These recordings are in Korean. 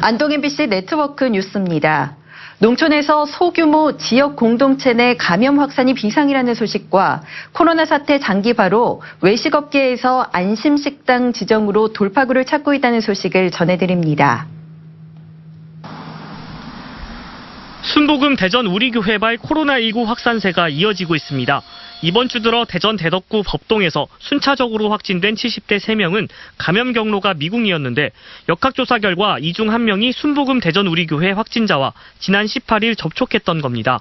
안동 MBC 네트워크 뉴스입니다. 농촌에서 소규모 지역 공동체 내 감염 확산이 비상이라는 소식과 코로나 사태 장기화로 외식업계에서 안심식당 지정으로 돌파구를 찾고 있다는 소식을 전해드립니다. 순복음 대전 우리교회발 코로나19 확산세가 이어지고 있습니다. 이번 주 들어 대전 대덕구 법동에서 순차적으로 확진된 70대 3명은 감염 경로가 미궁이었는데 역학조사 결과 이 중 1명이 순복음 대전 우리교회 확진자와 지난 18일 접촉했던 겁니다.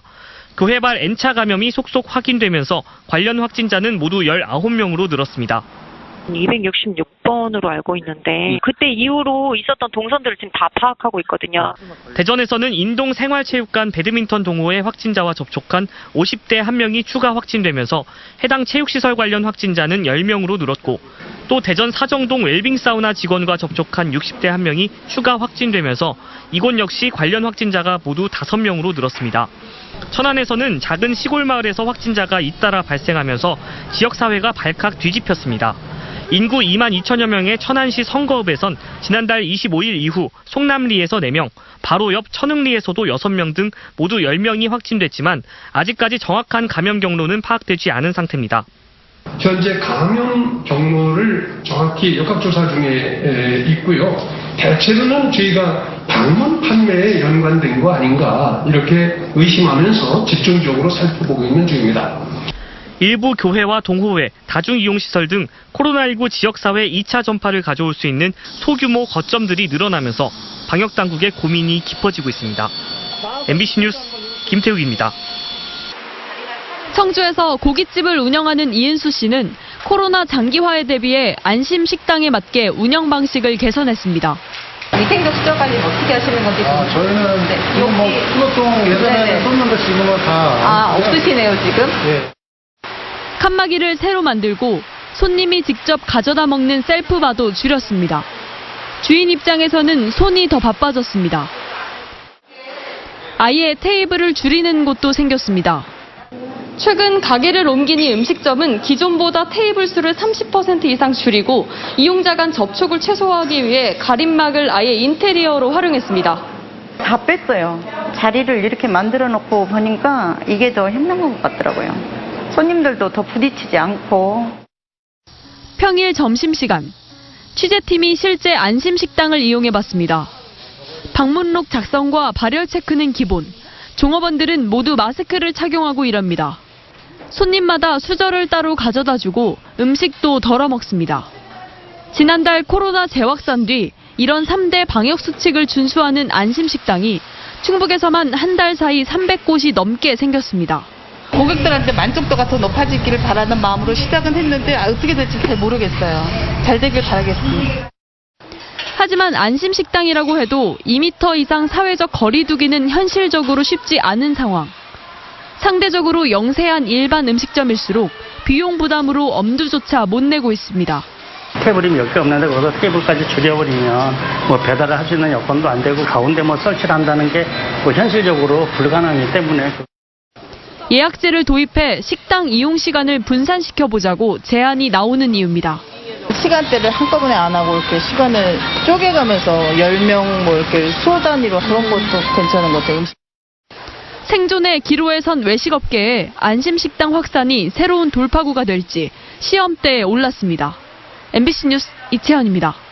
교회발 N차 감염이 속속 확인되면서 관련 확진자는 모두 19명으로 늘었습니다. 266 번으로 알고 있는데 그때 이후로 있었던 동선들을 지금 다 파악하고 있거든요. 대전에서는 인동 생활체육관 배드민턴 동호회 확진자와 접촉한 50대 1명이 추가 확진되면서 해당 체육시설 관련 확진자는 10명으로 늘었고 또 대전 사정동 웰빙 사우나 직원과 접촉한 60대 1명이 추가 확진되면서 이곳 역시 관련 확진자가 모두 5명으로 늘었습니다. 천안에서는 작은 시골 마을에서 확진자가 잇따라 발생하면서 지역 사회가 발칵 뒤집혔습니다. 인구 2만 2천여 명의 천안시 선거읍에선 지난달 25일 이후 송남리에서 4명, 바로 옆 천흥리에서도 6명 등 모두 10명이 확진됐지만 아직까지 정확한 감염 경로는 파악되지 않은 상태입니다. 현재 감염 경로를 정확히 역학조사 중에 에, 있고요. 대체로는 저희가 방문 판매에 연관된 거 아닌가 이렇게 의심하면서 집중적으로 살펴보고 있는 중입니다. 일부 교회와 동호회, 다중이용시설 등 코로나19 지역사회 2차 전파를 가져올 수 있는 소규모 거점들이 늘어나면서 방역당국의 고민이 깊어지고 있습니다. MBC 뉴스 김태욱입니다. 청주에서 고깃집을 운영하는 이은수 씨는 코로나 장기화에 대비해 안심 식당에 맞게 운영 방식을 개선했습니다. 위생적 수저 관리는 어떻게 하시는 건지 아, 저희는 네, 뭐 여기- 플러통 예전에 네네. 썼는데 지금은 다 아 없으시네요 지금? 예. 칸막이를 새로 만들고 손님이 직접 가져다 먹는 셀프바도 줄였습니다. 주인 입장에서는 손이 더 바빠졌습니다. 아예 테이블을 줄이는 곳도 생겼습니다. 최근 가게를 옮긴 이 음식점은 기존보다 테이블 수를 30% 이상 줄이고 이용자 간 접촉을 최소화하기 위해 가림막을 아예 인테리어로 활용했습니다. 다 뺐어요. 자리를 이렇게 만들어 놓고 보니까 이게 더 힘든 것 같더라고요. 손님들도 더 부딪히지 않고 평일 점심시간 취재팀이 실제 안심식당을 이용해봤습니다. 방문록 작성과 발열 체크는 기본. 종업원들은 모두 마스크를 착용하고 일합니다. 손님마다 수저를 따로 가져다 주고 음식도 덜어 먹습니다. 지난달 코로나 재확산 뒤 이런 3대 방역 수칙을 준수하는 안심식당이 충북에서만 한 달 사이 300곳이 넘게 생겼습니다. 고객들한테 만족도가 더 높아지기를 바라는 마음으로 시작은 했는데 아, 어떻게 될지 잘 모르겠어요. 잘 되길 바라겠습니다. 하지만 안심식당이라고 해도 2m 이상 사회적 거리두기는 현실적으로 쉽지 않은 상황. 상대적으로 영세한 일반 음식점일수록 비용 부담으로 엄두조차 못 내고 있습니다. 테이블이 몇 개 없는데 거기서 테이블까지 줄여버리면 뭐 배달을 할 수 있는 여건도 안 되고 가운데 뭐 설치를 한다는 게 뭐 현실적으로 불가능하기 때문에 예약제를 도입해 식당 이용 시간을 분산시켜 보자고 제안이 나오는 이유입니다. 시간대를 한꺼번에 안 하고 이렇게 시간을 쪼개가면서 10명 뭐 이렇게 수호 단위로 그런 것도 괜찮은 것 같아요. 생존의 기로에 선 외식업계에 안심식당 확산이 새로운 돌파구가 될지 시험대에 올랐습니다. MBC 뉴스 이채연입니다.